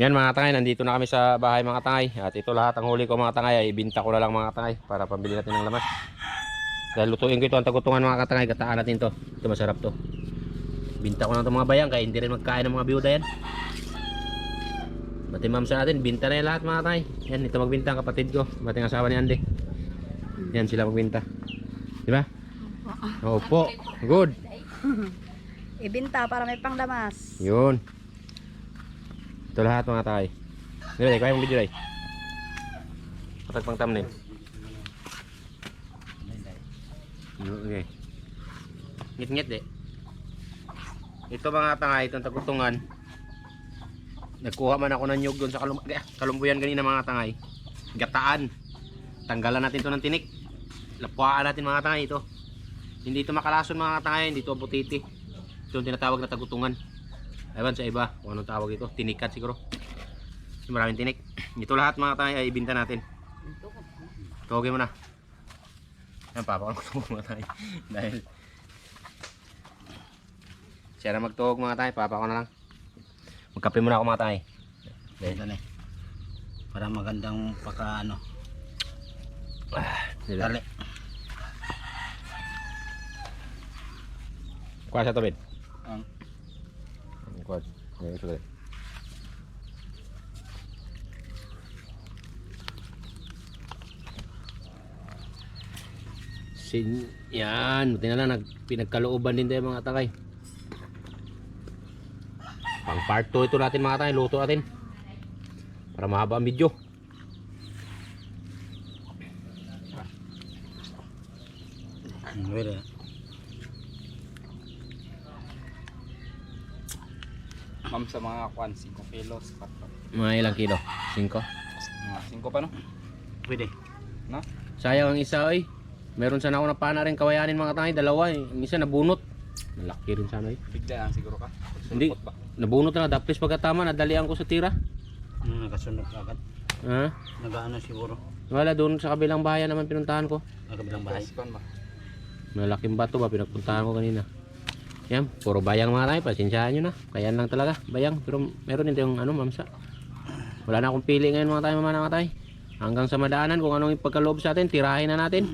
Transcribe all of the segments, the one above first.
Yan mga tangay, nandito na kami sa bahay mga tangay. At ito lahat ang huli ko mga tangay ay ibinta ko na lang mga tangay para pambili natin ng lamas. Dahil lutuin ko ito ang tagutungan mga katangay, gataan natin to. Ito masarap to. Binta ko na ito mga bayang kaya hindi rin magkain ng mga biyuda yan. Bati ma'am sa natin, binta na yan lahat mga tangay. Yan, ito magbinta ang kapatid ko. Bati ang asawa ni Andy. Yan sila magbinta. Di ba? Opo. Good. Ibinta para may panglamas. Yun. Ito lahat mga tay. Dili, kaya mong video day. Patag pang thumbnail. Okay. Ngit-ngit de. Ito mga tangay, itong tagutungan. Nagkuha man ako ng nyug doon sa kalum eh, kalumbuyan kanina mga tangay. Gataan. Tanggalan natin to ng tinik. Lapuaan natin mga tangay ito. Hindi ito makalason mga tangay, hindi ito butiti. Ito yung tinatawag na tagutungan. Ewan sa iba kung anong tawag ito. Tinikat siguro. Maraming tinik. Ito lahat mga tayo ay ibinta natin. Tawagin mo na. Yan, papa ko mga tayo. Dahil siya na magtuhog mga tayo. Papa ko na lang. Magkape muna ako mga tayo. Dahil eh. Para magandang paka ano. sila. Dali. Kuha sa tubig. Ang Kuha. Yan, ito dali. Sin yan, buti na lang nag pinagkalooban din tayo mga takay. Pang part 2 ito natin mga takay, luto natin. Para mahaba ang video. Wala. Ma'am sa mga kwan, 5 kilos. 4. Mga ilang kilo? 5? Mga 5 pa no? Pwede. No? Sayang ang isa ay. Meron sana ako na pana rin kawayanin mga takay, dalawa eh. Ang isa nabunot. Malaki rin sana eh. Bigla lang siguro ka. Hindi. Sulpot ba? Nabunot na, daplis pagkatama, nadalian ko sa tira. Ano nakasunod agad. Ha? Nagaano siguro. Wala, doon sa kabilang bayan naman pinuntahan ko. Ang kabilang bahay. Malaking bato ba, pinagpuntahan ko kanina. Yan, puro bayang mga tayo, pasensyahan nyo na. Kaya lang talaga, bayang. Pero meron din tayong ano, mamsa. Wala na akong pili ngayon mga tayo, na mga tayo. Hanggang sa madaanan kung anong ipagkaloob sa atin, tirahin na natin.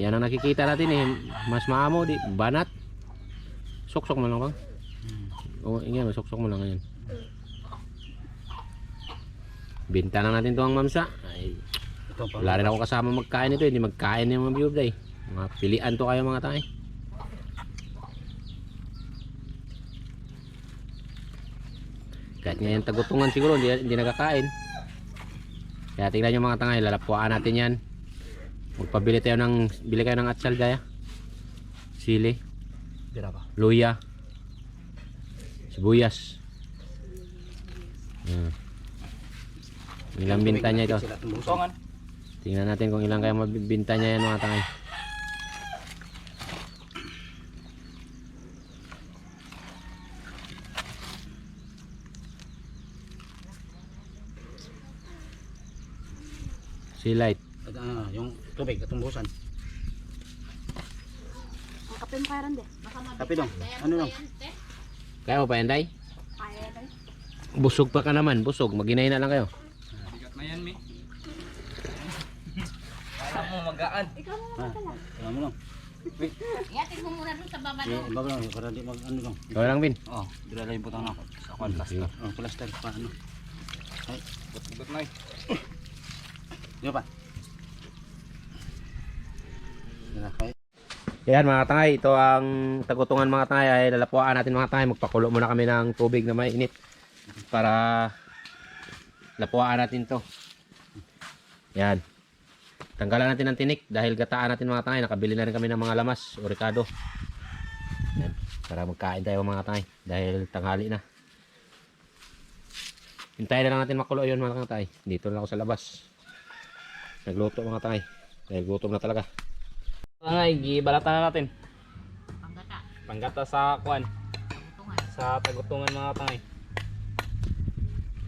Yan ang nakikita natin eh. Mas maamo, di, banat. Suksok mo lang bang? Oo, ingay, masuksok mo lang ngayon. Binta na natin to ang mamsa. Ay, wala rin ako kasama magkain ito, hindi magkain yung mga biyubday. Mga pilian to kayo mga tayo. Kahit ngayon tagutungan siguro, hindi, hindi nagkakain. Kaya tingnan nyo mga tangay, lalapuan natin yan. Magpabili tayo ng, bili kayo ng atsal gaya. Sili, luya, sibuyas. Yan. Ilang binta niya ito? Tingnan natin kung ilang kaya mabibinta niya yan mga tangay. Si light. At, ah, yung tubig, katumbusan. Ang kape mo kaya rin de. Tapi dong. Ano dong? Kaya mo pa yan, day? Kaya rin. Busog pa ka naman, busog. Maginay na lang kayo. Bigat na yan, mi. Alam mo magaan. Ikaw mo Ah, alam mo lang. Iyatin mo muna dun sa baba Eh, doon. iba lang, para di mag ano lang. Ikaw lang, Vin. Oh, dira lang yung butang ako. Sa kwan, plaster. Oh, plaster pa ano. Ay, Bigat na eh. di ba? Yan mga tangay, ito ang tagutungan mga tangay ay lalapuan natin mga tangay. Magpakulo muna kami ng tubig na mainit para lapuan natin to. Yan. Tanggalan natin ng tinik dahil gataan natin mga tangay. Nakabili na rin kami ng mga lamas o ricado. Yan. Para magkain tayo mga tangay dahil tanghali na. Hintayin na lang natin makulo yun mga tangay. Dito lang ako sa labas. Nagluto mga tangay. Dahil gutom na talaga. Tangay, gibalata na natin. Panggata. Panggata sa kuan. Sa tagutungan mga tangay.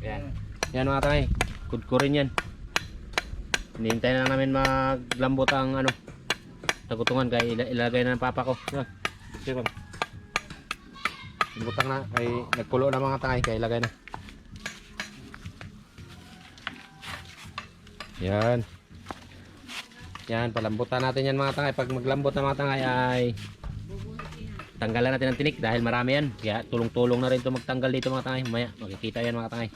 Yan. Mm. Yan mga tangay. Kudkurin yan. Hinihintay na namin maglambot ang ano. Tagutungan kaya il ilagay na ng papa ko. Yan. Sirang. Butang na ay nagpulo na mga tangay kaya ilagay na. Yan. Yan, palambutan natin yan mga tangay. Pag maglambot na mga tangay ay tanggalan natin ang tinik dahil marami yan. Kaya tulong-tulong na rin ito magtanggal dito mga tangay. Maya, makikita yan mga tangay.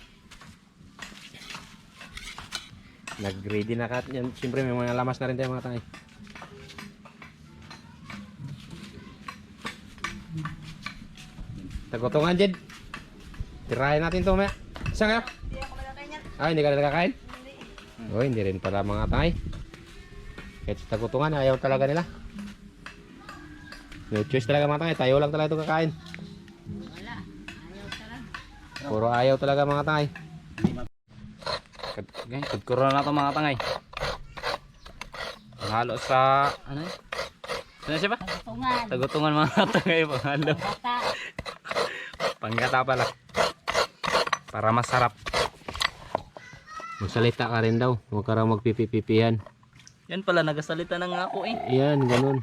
Nag-ready na kat yan. Siyempre may mga lamas na rin tayo mga tangay. Tagotongan Jed. Tirahin natin to maya. Isa kayo? Hindi ako malakay niyan. Ah, hindi ka na nakakain? Oh, hindi rin pala mga tangay. Kahit sa tagutungan, ayaw talaga nila. No choice talaga mga tangay. Tayo lang talaga ito kakain. Wala. Ayaw talaga. Puro ayaw talaga mga tangay. Okay, kuro na ito mga tangay. Panghalo sa, ano yun? Ano siya ba? Tagutungan. Tagutungan mga tangay, panghalo. Bata. Panggata pala. Para masarap. Magsalita ka rin daw. Huwag ka raw magpipipipihan. Yan pala, nagasalita na nga ako eh. Yan, ganun.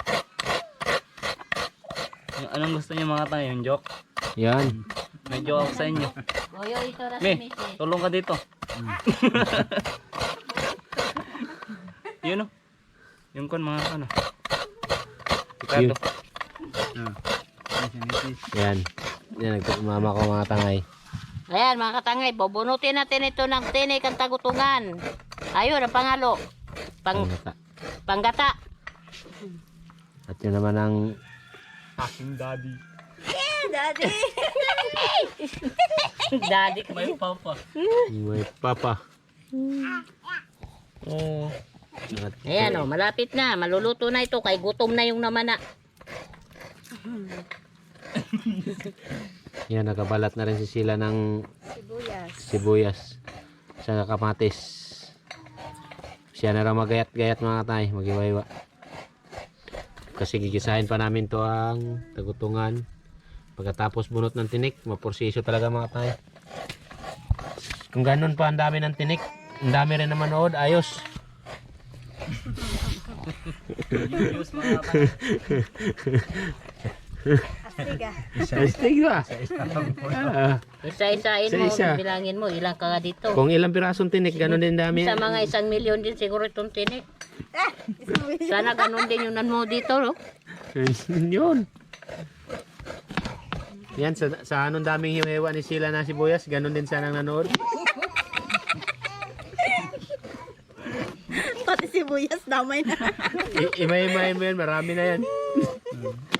Yung Anong gusto niyo mga tangay? Yung joke? Yan. May joke ako sa inyo. Goyo ito na si Mrs. tulong ka dito. Yun o. Yung kon mga ano. Yun. Ricardo. Yan. Yan, nagmama ko mga tangay. Ayan mga katangay, bubunutin natin ito ng tinik ang tagutungan. Ayun, ang pangalo. Pang, Pangata. panggata. At yun naman ang Aking daddy. Daddy! Daddy ka. May papa. may papa. Oh. Ayan o, malapit na. Maluluto na ito. Kay gutom na yung naman na. yan, nakabalat na rin si sila ng Sibuyas. sibuyas sa kamatis. Siya na raw magayat-gayat mga tay, magiwaiwa. Kasi gigisahin pa namin to ang tagutungan. Pagkatapos bunot ng tinik, maporsiso talaga mga tay. Kung ganun pa ang dami ng tinik, ang dami rin na manood, ayos. News mga Astig ba? Ah, Isa-isain mo, Isa-isa. bilangin mo. Ilang ka dito. kung ilang pirasong tinik, ganun din dami. Sa mga isang milyon din siguro itong tinik. Sibuyas. Sana ganun din nan mo dito, no? Yun. Yan, sa, sa anong daming himewa ni sila na sibuyas, ganun din sanang nanood. Pati sibuyas, damay na. I- Imay-imay mo yan, marami na yan.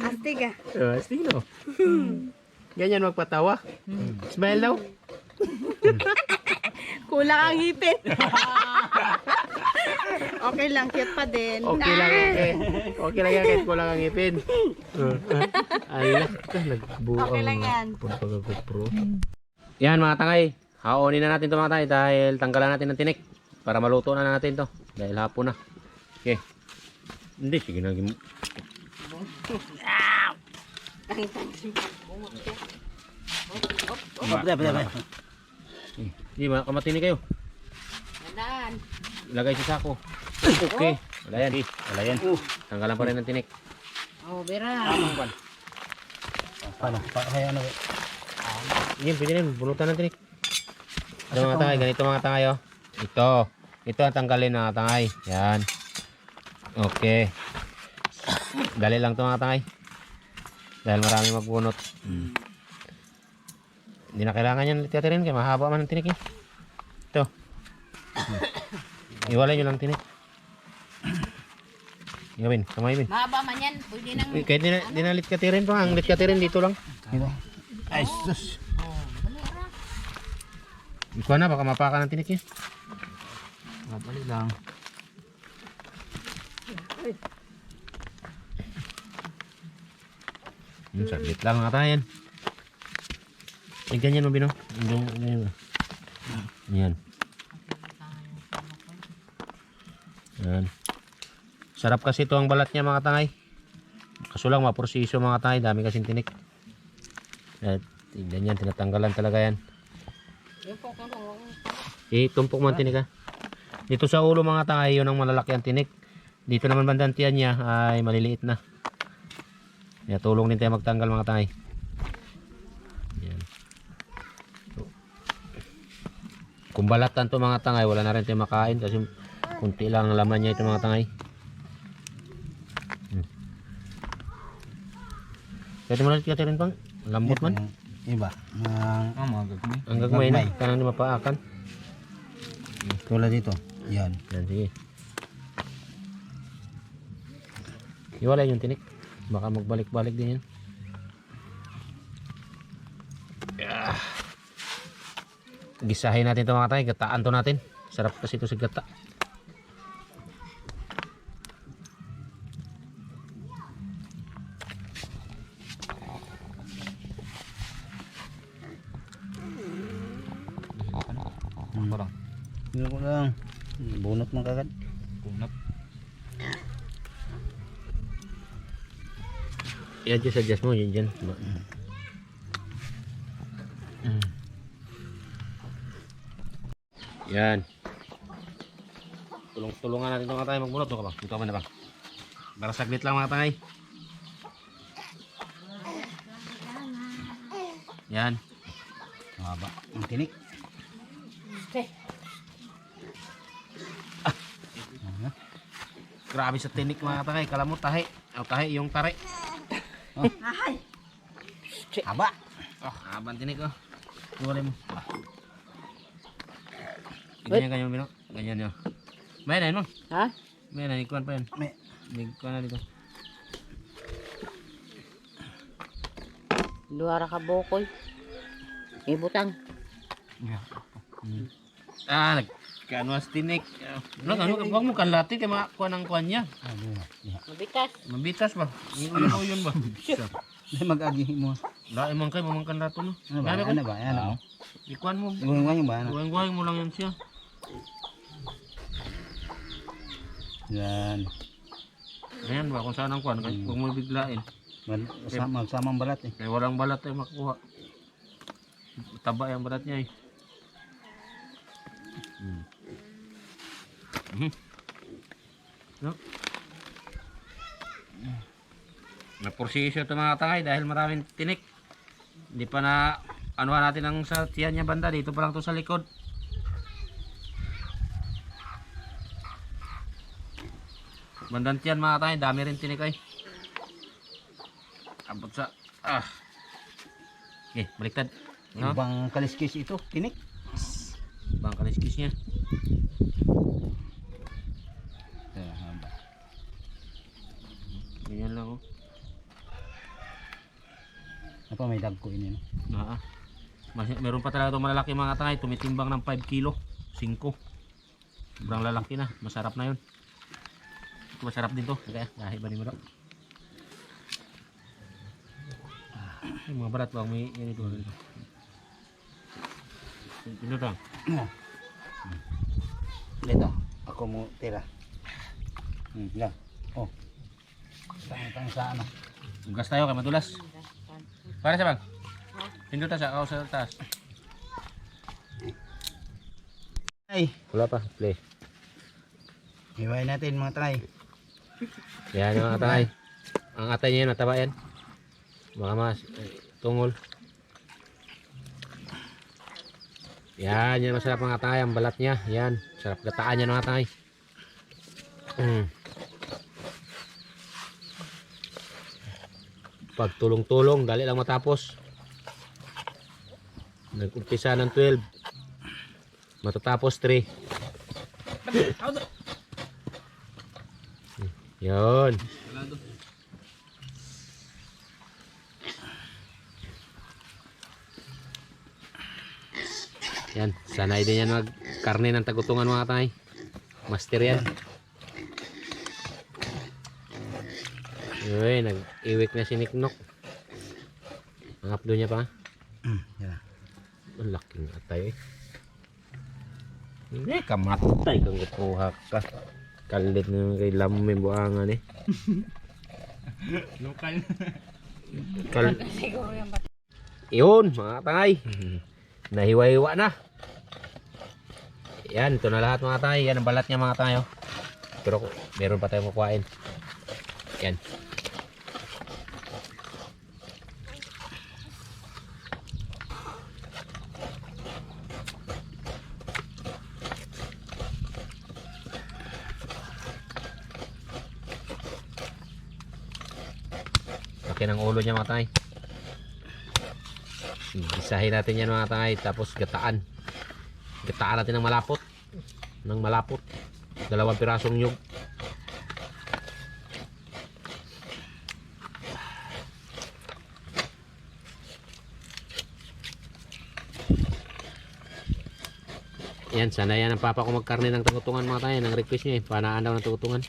Astiga. Uh, sino? Ganyan magpatawa. Smile daw. Kulang ang ngipin. okay lang, cute pa din. Okay lang, okay. Okay lang yan kahit kulang ang ngipin. Alak ka, nagbuang. Okay lang yan. Pagpagpro. Yan mga tangay. Haonin na natin to mga tangay dahil tanggalan natin ng tinik. Para maluto na natin to. Dahil hapon na. Okay. Hindi, sige na. gim- Bada, bada, bada. Hindi, mga kamatini kayo. Nadaan. Ilagay sa sako. Okay. Wala yan. Wala yan. Tanggalan pa rin ng tinik. Oh, Bera. Paano? Pa, kaya ano? Yan, pwede rin. Bunutan ng tinik. Ito mga tangay. Ganito mga tangay oh. Ito. Ito ang tanggalin mga tangay. Yan. Okay. Dali lang ito mga tangay. Dahil marami magbunot. Hmm. Hindi na kailangan yan tiyatirin kaya mahaba man ang tinik eh. Ito. Iwalay nyo lang tinik. Gawin, kamay bin. Mahaba man yan. Pwede nang... Eh, Kahit di na, di na lit katirin pa, ang lit katirin dito lang. Ay, sus. Ikaw na, baka mapaka ng tinik eh. Mabali lang. Yung saglit lang tayo yan. Eh, ganyan mo, Bino. Ganyan, ganyan mo. Yan. Yan. Sarap kasi ito ang balat niya mga tangay. Kaso lang maprosiso mga tangay. Dami kasing tinik. At ganyan, tinatanggalan talaga yan. Yung Eh, tumpok man tinik ha. Dito sa ulo mga tangay, yun ang malalaki ang tinik. Dito naman bandang tiyan niya ay maliliit na. Kaya tulong din tayo magtanggal mga tangay. Yan. Kung balatan to mga tangay, wala na rin tayo makain kasi kunti lang ang laman niya ito mga tangay. Hmm. Pwede mo lang kaya rin pang lambot man. Iba. Ang Oh, mga gagawin. Ang gagmay na, Gagmay. kanang di mapaakan. tulad dito. Yan. Yan, sige. Iwala yung tinik. Baka magbalik-balik din yan. Yeah. Gisahin natin ito mga tayo. Gataan to natin. Sarap kasi ito sa gata. Dyan, suggest mo. Yan dyan. Yan. Tulong-tulungan natin ito mga tayo magbunot. Ba? Dito ka ba na ba? Para saglit lang mga tayo. Yan. Mahaba. Ang tinik. Grabe sa tinik mga tayo. Kala mo tahi. O tahi yung tare. Ay, Haba. Oh, habang tinik oh. Iwalay mo. Ah. Ganyan ganyan bino. Ganyan yun. May na yun. Ha? May na ikuan pa yan. May. Ikuan na dito. Luara ka bokoy. Ibutang. Ah, nag kano as tinik. Ano ano wag mo kalati kay makuha ng kuan niya. Mabitas. Mabitas ba? Iulan mo yun ba? Dahil mag-agi mo. Dai man kay mamangkan lato no. Ano ba? Ano ba? Ano? Ikuan mo. Iwan ba? Ano? Guwang-guwang mo lang yan siya. Yan. Ayan ba kung saan ang kuan kay wag mo biglain. Sama, sama ang balat eh. Kaya walang balat tayo makuha. Taba yung balat niya eh. Hmm. Mhm. No? Napursisyo ito mga tangay dahil maraming tinik. Hindi pa na anuhan natin ang sa tiyan niya banda. Dito pa lang to sa likod. Bandang tiyan mga tangay. Dami rin tinik ay. Abot sa... Ah. Okay, baliktad. No? Ibang kaliskis ito. Tinik. Bang kaliskis niya. Yan, haba. Ganyan lang oh. Apa may dagko ini no? Ah, ah. Mas, meron pa talaga itong malalaki mga tangay. Tumitimbang ng 5 kilo. 5. Sobrang lalaki na. Masarap na yun. Ito masarap din to. Kaya, dahil ba ni mo? Ay, mga balat ba? May yan ito. Ito. Ito lang. Dito. Ako mo tira. Hmm, yan. Oh. Tang tang sa ano? Ugas tayo kay madulas. Para sa bang? Pindot ta sa ako sa taas. Ay, Wala pa. Play. hiwain natin mga try. Yan mga tangay. Ang atay niya yun, mataba yan. Mga mas, tungol. Yan, yan masarap mga tangay. Ang balat niya, yan. Sarap gataan yan mga tangay. Mm. Pag tulong-tulong, dali lang matapos. Nag-umpisa ng 12. Matatapos 3. Yun. Yan, sanay din yan mag karne ng tagutungan mga tay. Master yan. Uy, nag-iwik na si Niknok. Ang upload niya pa. Hmm, yan. Ang laking atay eh. Hindi, kamatay kang kukuha ka. Kalit na kay lamin buangan eh. Local. Kal Yun, mga tangay. Nahiwa-hiwa na. Yan, ito na lahat mga tangay. Yan ang balat niya mga tangay. oh. Pero meron pa tayong kukuhain. Yan. Laki ng ulo niya mga tangay. Isahin natin yan mga tangay. Tapos gataan. Gataan natin ng malapot. Ng malapot. Dalawang pirasong nyug. Yan, sana yan ang papa ko magkarne ng tagutungan mga tayo. Nang request niya eh. Panaan daw ng tagutungan.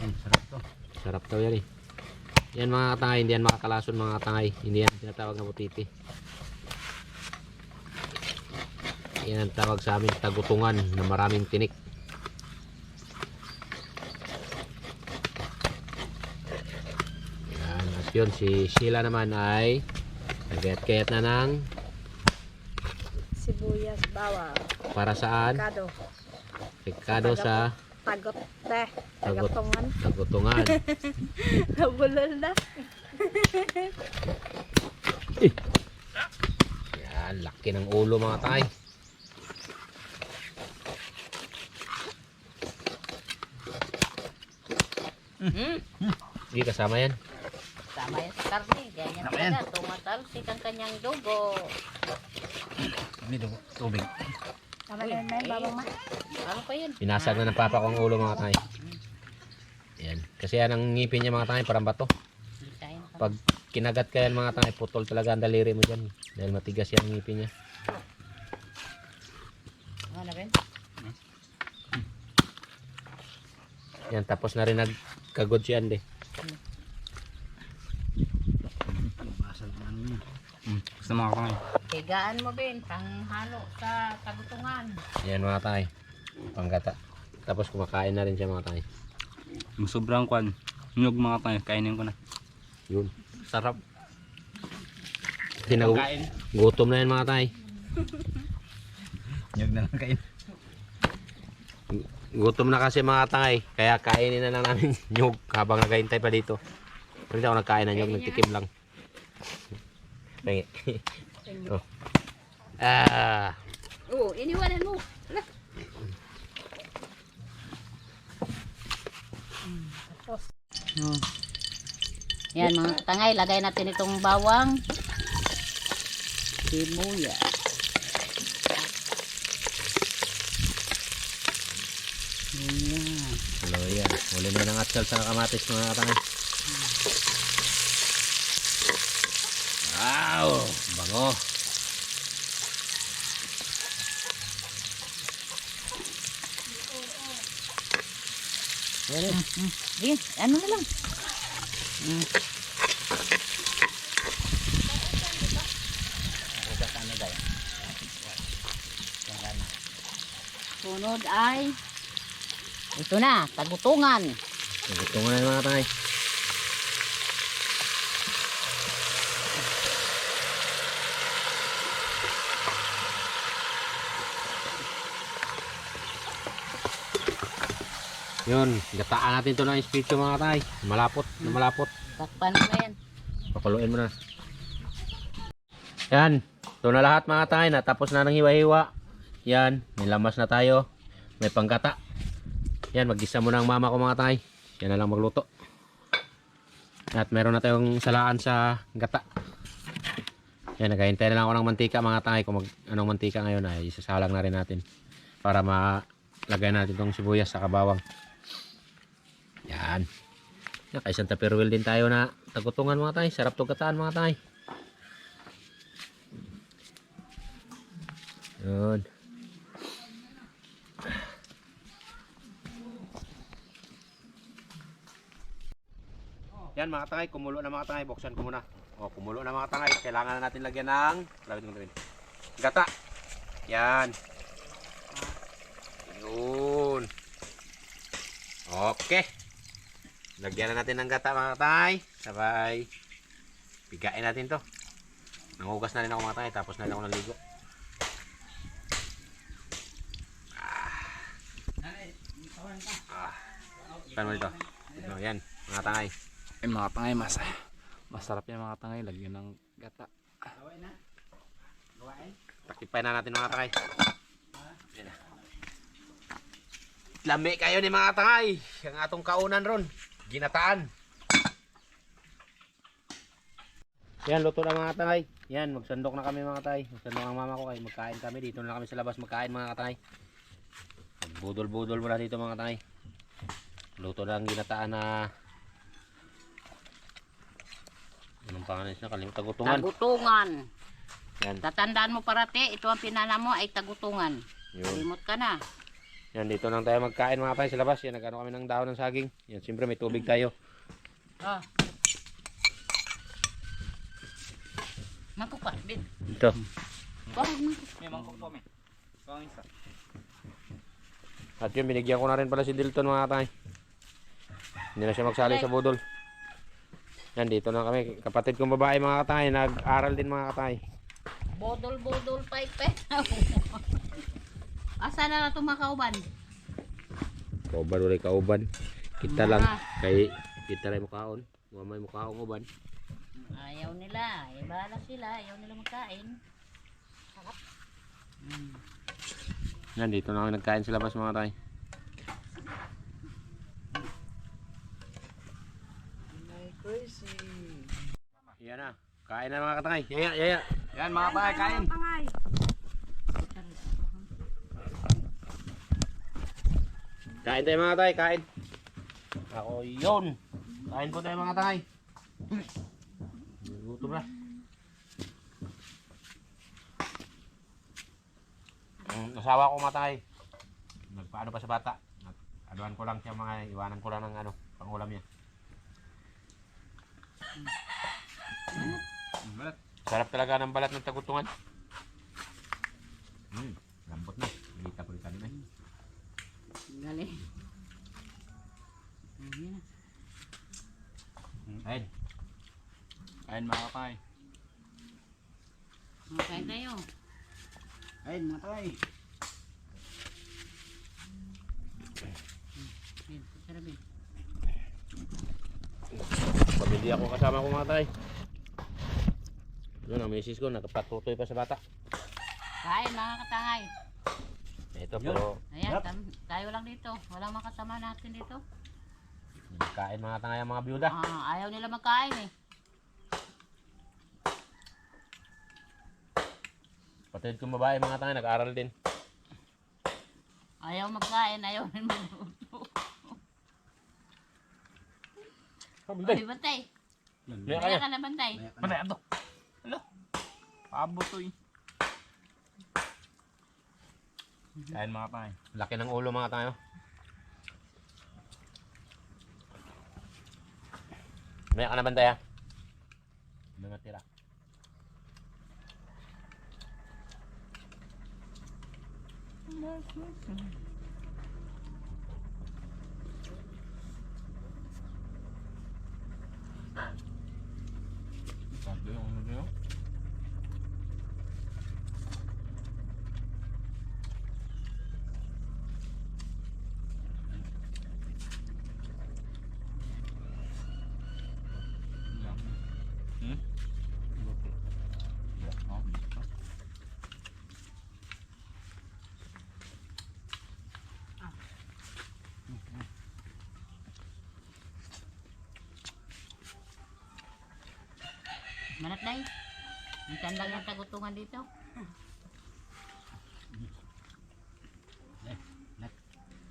Hmm, sarap to. Sarap daw yan eh. Yan mga tangay, hindi yan makakalason mga tangay. Hindi yan tinatawag na butiti. Yan ang tawag sa amin, tagutungan na maraming tinik. Yan, at yun, si Sheila naman ay nagkayat-kayat na ng Sibuyas, bawang, para saan? kado, Pekado sa Tagot. Tagotongan, tagutungan. nabulol na. Yan, laki ng ulo mga tay. Hmm? Hindi kasama yan. Tama yan sa karne. Ganyan talaga. Tumatalsik ang kanyang dugo. Hindi dugo. Tubig. Tama na yun, may bawang ma. Ano pa yun? Pinasag na ng papa ko ang ulo mga tay. Kasi yan ang ngipin niya mga tay, parang bato. Pag kinagat ka yan mga tay, putol talaga ang daliri mo dyan. Dahil matigas yan ang ngipin niya. Ano na Ben? Yan, tapos na rin nagkagod si Ande. Basag na ano yun. Hmm. Gusto mga katangay. Higaan mo Ben. Panghalo sa tagutungan. Yan mga tay. Panggata. Tapos kumakain na rin siya mga tay. Yung sobrang kwan. Nyug mga katangay. Kainin ko na. Yun. Sarap. Tinag Kain. gutom na yan mga tay. Nyug na lang kain. Gutom na kasi mga tangay. Kaya kainin na lang namin nyug habang naghahintay pa dito. Pero hindi ako nagkain ng nyug, nagtikim lang. Pengi. oh. Ah. Oo, iniwanan mo. Wala. Yan mga tangay, lagay natin itong bawang. Sibuyas. Ayan. Hello yan. Huli na ng atsal sa kamatis mga tangay. Wow! Bango. Yan eh. Sige, ano na lang. Mm. Sunod ay ito na, tagutungan. Gutom na mga tangay. Yun, gataan natin to ng espiritu mga tay. Malapot, na malapot. Takpan mo yan. Papaluin mo na. Yan. Ito na lahat mga tay. Natapos na ng hiwa-hiwa. Yan. May lamas na tayo. May panggata. Yan. Magisa mo na ang mama ko mga tay. Yan na lang magluto. At meron na tayong salaan sa gata. Yan. Naghahintay na lang ako ng mantika mga tay. Kung mag, anong mantika ngayon ay isasalang na rin natin. Para malagay natin itong sibuyas sa kabawang. Yan. Kay Santa Peruel din tayo na tagutungan mga tay. Sarap to gataan mga tay. Yun. Yan mga tangay, kumulo na mga tangay. Buksan ko muna. O, kumulo na mga tangay. Kailangan na natin lagyan ng lapit mo gawin. Gata. Yan. Yun. Okay. Lagyan na natin ng gata mga tay. Sabay. Pigain natin to. Nangugas na rin ako mga tay. Tapos na rin ako naligo. Ah. Saan mo dito? Ito, yan. Mga tangay. Ay mga katangay. Mas, masarap yan mga katangay. Lagyan ng gata. Takipay na natin mga tangay. Na. Lami kayo ni mga tangay. Ang atong kaunan ron. Ginataan. Yan, luto na mga tangay. Yan, magsandok na kami mga tay. Magsandok ang mama ko kay magkain kami. Dito na kami sa labas magkain mga katangay. Budol-budol muna dito mga tangay. Luto na ang ginataan na Anong pangalan siya? Kalimut tagutungan. Tagutungan. Yan. Tatandaan mo parati, ito ang pinana mo ay tagutungan. Yun. Kalimot ka na. Yan, dito lang tayo magkain mga tay sa labas. Yan, nagano kami ng dahon ng saging. Yan, siyempre may tubig tayo. Ah. Mangkok pa, bin. Ito. Bakit mangkok? May mangkok po, may. Pang isa. At yun, binigyan ko na rin pala si Dilton mga tay. Hindi na siya magsali sa budol. Yan, dito na kami. Kapatid kong babae mga katay. Nag-aral din mga katay. Bodol-bodol pa ipe. Asa na na tumakauban? Kauban ulit kauban. Kita lang. Kay kita lang mukaon. Mamay mukaon uban. Ayaw nila. Eh, bahala sila. Ayaw nila magkain. Hmm. Yan, dito na kami nagkain sa labas mga tay. Yan na. Kain na mga katay. Yaya, yaya. Yan mga tayo, kain. Tangay. Kain tayo mga tay, kain. Ako yun. Kain po tayo mga tay. Gutom na. Ang asawa ko matay. Nagpaano pa sa bata. Aduan ko lang siya mga iwanan ko lang ng ano, pangulam niya. Balat. Sarap talaga ng balat ng tagutungan. Hmm, lambot na. Hindi rin kanina. Galing. Ayun na. Ayun. Kain mga tayo. Makain tayo. Ayun, mga tay. Bin, sarap bin. Pamilya ko kasama ko mga tay. Yun ang misis ko, nagpatutoy pa sa bata. Kain mga katangay. Ito pero Ayan, Yep. tam- tayo lang dito. Walang makasama natin dito. kain mga tangay ang mga byuda. Ah, ayaw nila magkain eh. Patid kong babae mga tangay, nag-aral din. Ayaw magkain, ayaw rin magluto. Ay, bantay. Kaya Kaya kaya. ka na bantay. Patay, ando. Alo. Pabo to eh. Kain mga tayo. Laki ng ulo mga tayo. May ka na bantay ha? May matira. Sabi yung ano yun. Hmm? Oh. Manat day. Minsan lang yung tagutungan dito.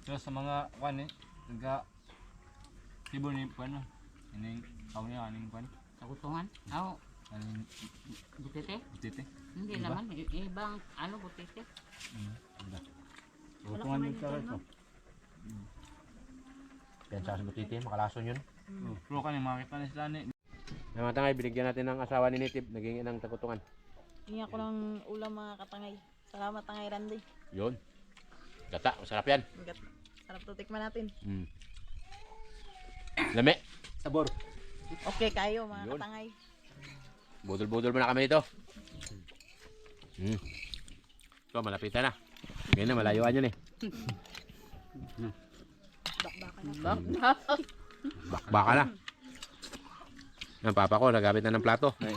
So sa mga kwan eh, taga Tibo ni kwan no. Ining tao niya aning kwan. Tagutungan? Oo. Aning Butite? titi. Hindi Iba? naman. Ibang ano butite. Utungan din sa ito. Yan sa butiti, makalason yun. Pero kan makita ni sila ni. May mga tangay, binigyan natin ng asawa ni Nitib, naging inang tagutungan. Hingi ako ng ulam mga katangay. Salamat tangay Randy. Yun. Gata, masarap yan. Hanggat sarap to tikman natin. Mm. Lami. Sabor. Okay kayo mga Yun. katangay. Budol-budol muna kami dito. Hmm. Ito, malapitan na. Ngayon na, malayuan yun eh. Bakbakan na. Bakbaka na. Ang papa ko, nagamit na ng plato. Ay.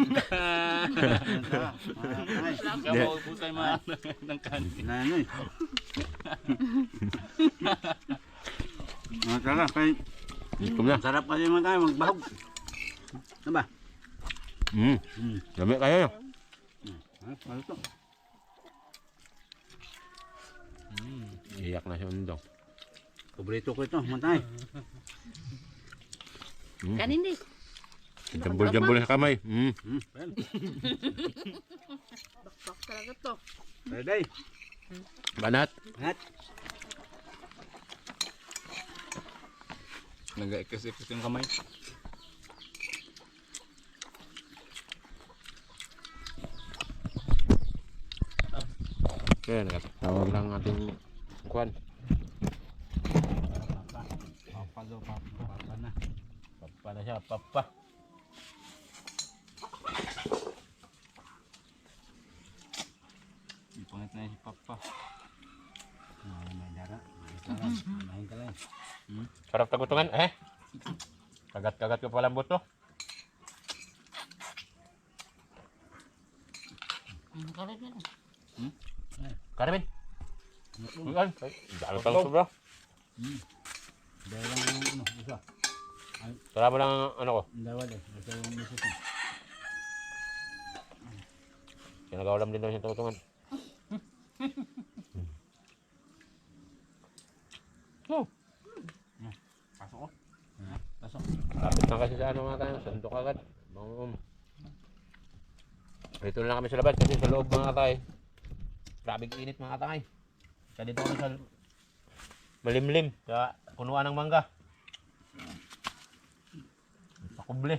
Kaya mo mga ng kaka, kay Gutom na. sarap kasi mga tayo magbahog. Ano ba? Mm. Hmm. Dami kayo. Ha? Ano to? Iyak na si Undong. Paborito ko ito, matay. Mm. Kanin di. Jambol-jambol sa kamay. Mm. Hmm. Well, Bakbak talaga to. ready. Banat. Hat. Nag-ikis-ikis yung kamay. Kaya tawag lang ating kwan. Papa daw, papa. Papa na. Papa na siya, papa. Ipangit na si Papa. Ah, may dara. May dara. Mahin ka lang. Sarap tagutungan, eh. Kagat-kagat ko pala ang buto. Karamin. Bukan. Dami pang sobra. Dahil lang yung ano, isa. Tara mo lang ano ko. Dawal eh. Ito yung misis niya. Kinagawalam din daw siyang tagutungan. Oh, Pasok ko. Pasok. lapit na kasi sa ano nga tayo. Sandok agad. Bangum. Dito na kami sa labas kasi sa loob mga katay. Grabing init mga katay. Kaya dito kami sa malimlim. Sa punuan ng mangga. Sa kuble.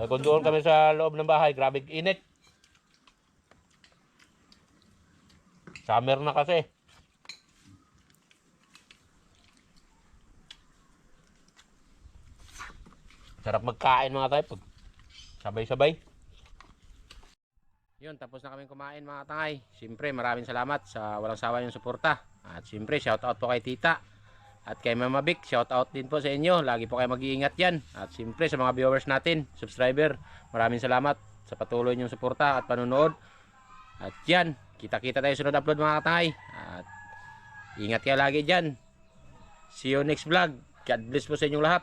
Kung doon kami sa loob ng bahay, grabing init. Summer na kasi. Sarap magkain mga pag sabay-sabay. Yun, tapos na kami kumain mga tangay. Siyempre, maraming salamat sa walang sawa yung suporta. At siyempre, shout out po kay Tita. At kay Mama Vic, shout out din po sa inyo. Lagi po kayo mag-iingat yan. At siyempre, sa mga viewers natin, subscriber, maraming salamat sa patuloy niyong suporta at panunood. At yan, kita-kita tayo sunod upload mga tangay. At ingat kayo lagi dyan. See you next vlog. God bless po sa inyong lahat.